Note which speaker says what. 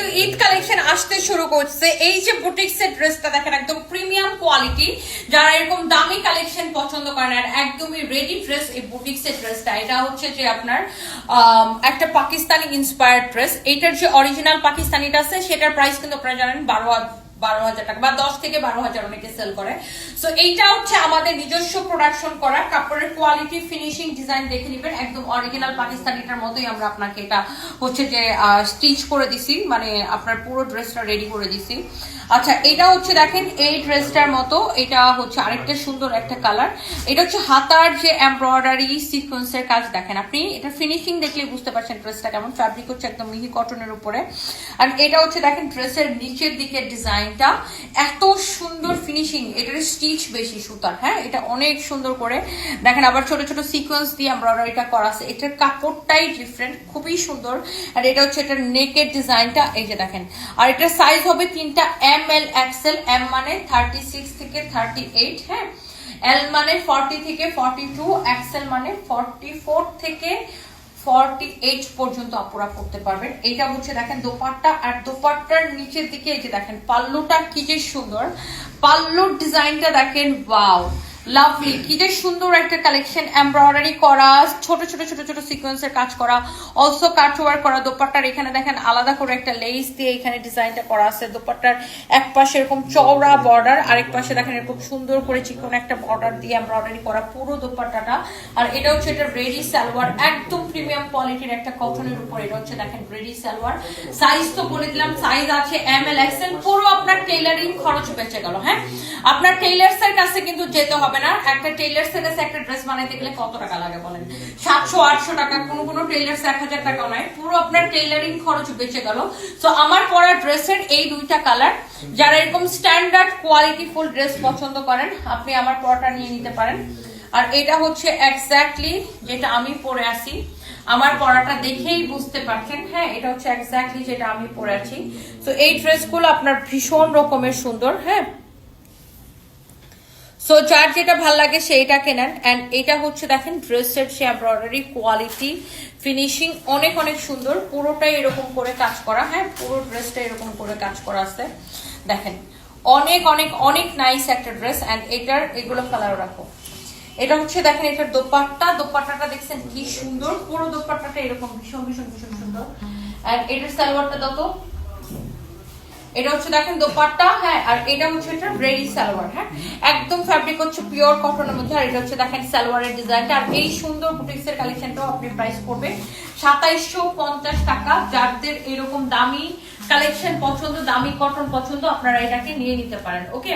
Speaker 1: কিন্তু ঈদ কালেকশন আসতে শুরু করছে। এই যে বুটিক্সের ড্রেসটা দেখেন, একদম প্রিমিয়াম কোয়ালিটি। যারা এরকম দামি কালেকশন পছন্দ করেন আর একদমই রেডি ড্রেস এই বুটিক্সের ড্রেসটা, এটা হচ্ছে যে আপনার একটা পাকিস্তানি ইন্সপায়ার্ড ড্রেস এটার যে অরিজিনাল পাকিস্তানিটা আছে, সেটার প্রাইস কিন্তু আপনারা জানেন বারো বারো হাজার টাকা বা দশ থেকে বারো হাজার অনেকে সেল করে। সো এইটা হচ্ছে আমাদের নিজস্ব প্রোডাকশন করা, কাপড়ের কোয়ালিটি ফিনিশিং ডিজাইন দেখে নিবেন। একদম অরিজিনাল পাকিস্তানিটার মতোই আমরা আপনাকে এটা হচ্ছে যে স্টিচ করে দিছি মানে আপনার পুরো ড্রেসটা রেডি করে দিছি। আচ্ছা এটা হচ্ছে দেখেন, এই ড্রেসটার মতো, এটা হচ্ছে আরেকটা সুন্দর একটা কালার এটা হচ্ছে হাতার যে এমব্রয়ডারি সিকোয়েন্সের কাজ দেখেন আপনি। এটা ফিনিশিং দেখলে বুঝতে পারছেন ড্রেসটা কেমন। ফ্যাব্রিক হচ্ছে একদম মিহি কটনের উপরে। আর এটা হচ্ছে দেখেন ড্রেসের নিচের দিকের ডিজাইনটা এত সুন্দর ফিনিশিং এটার স্টিচ বেশি সুতার হ্যাঁ? এটা অনেক সুন্দর করে। দেখেন আবার ছোট ছোট সিকোয়েন্স দিয়ে এমব্রয়ডারিটা করা আছে। এটার কাপড়টাই ডিফারেন্ট খুবই সুন্দর। আর এটা হচ্ছে এটার নেকের ডিজাইনটা এই যে দেখেন। আর এটার সাইজ হবে তিনটা এম এল এক্সেল এম মানে থার্টি সিক্স থেকে থার্টি এইট হ্যাঁ? এল মানে ফর্টি থেকে ফর্টি টু এক্সেল মানে ফর্টি ফোর থেকে ফর্টি এইট পর্যন্ত আপুরা করতে পারবেন। এটা হচ্ছে দেখেন দোপাট্টা, আর দোপাট্টার নিচের দিকে এই যে দেখেন, পাল্লুটা কি যে সুন্দর। পাল্লুর ডিজাইনটা দেখেন, ওয়াও। লাভলি কি যে সুন্দর একটা কালেকশন এমব্রয়ডারি করা, ছোট ছোট ছোট ছোট সিকোয়েন্সের কাজ করা অলসো করা, দোপাট্টার এখানে দেখেন আলাদা করে একটা লেস দিয়ে এখানে ডিজাইনটা করা আছে, দোপাট্টার এক পাশে এরকম চওড়া বর্ডার আরেক পাশে দেখেন এরকম সুন্দর করে চিকন একটা বর্ডার দিয়ে এমব্রয়ডারি করা পুরো দোপাট্টাটা। আর এটা হচ্ছে এটা রেডি সালোয়ার একদম প্রিমিয়াম কোয়ালিটির একটা উপর, এটা হচ্ছে দেখেন রেডি সালোয়ার সাইজ তো বলে দিলাম সাইজ আছে এম এল এক্সেল পুরো আপনার টেইলারিং খরচ বেঁচে গেল হ্যাঁ? আপনার টেইলার্স এর কাছে কিন্তু যেতে হবে। না। একটা টেইলার্স কাছে একটা ড্রেস বানাইতে গেলে কত টাকা লাগে বলেন? সাতশো, আটশো টাকা, কোনো কোনো টেইলার্স এক হাজার টাকাও নাই। পুরো আপনার টেইলারিং খরচ বেঁচে গেল। তো আমার পরা ড্রেসের এই দুইটা কালার যারা এরকম স্ট্যান্ডার্ড কোয়ালিটি ফুল ড্রেস পছন্দ করেন, আপনি আমার পরাটা নিয়ে নিতে পারেন। আর এটা হচ্ছে এক্স্যাক্টলি যেটা আমি পরে আসি আমার পরাটা দেখেই বুঝতে পারছেন হ্যাঁ এটা হচ্ছে এক্স্যাক্টলি যেটা আমি পরে আছি। তো এই ড্রেসগুলো আপনার ভীষণ রকমের সুন্দর হ্যাঁ। সো যার যেটা ভালো লাগে সেইটা কেনেন। অ্যান্ড এটা হচ্ছে দেখেন ড্রেসের সে এমব্রয়ডারি কোয়ালিটি ফিনিশিং অনেক অনেক সুন্দর। পুরোটাই এরকম করে কাজ করা। হ্যাঁ পুরো ড্রেসটা এরকম করে কাজ করা আছে। দেখেন, অনেক অনেক অনেক নাইস একটা ড্রেস অ্যান্ড এটার, এগুলো কালার রাখো। এটা হচ্ছে দেখেন, এটার দোপাট্টা। দোপাট্টাটা দেখছেন কি সুন্দর। পুরো দোপাট্টাটা এরকম ভীষণ ভীষণ ভীষণ সুন্দর। অ্যান্ড এটার সালোয়ারটা যত এটা হচ্ছে দেখেন দোপাট্টা হ্যাঁ আর এটা হচ্ছে এটা রেডি সালোয়ার হ্যাঁ। একদম ফ্যাব্রিক হচ্ছে পিওর কটনের মধ্যে, আর এটা হচ্ছে দেখেন সালোয়ারের ডিজাইনটা আর এই সুন্দর বুটিক্সের কালেকশনটাও আপনি প্রাইস করবে। সাতাইশশো পঞ্চাশ টাকা, যাদের এরকম দামি কালেকশন পছন্দ, দামি কটন পছন্দ, আপনারা এটাকে নিয়ে নিতে পারেন ওকে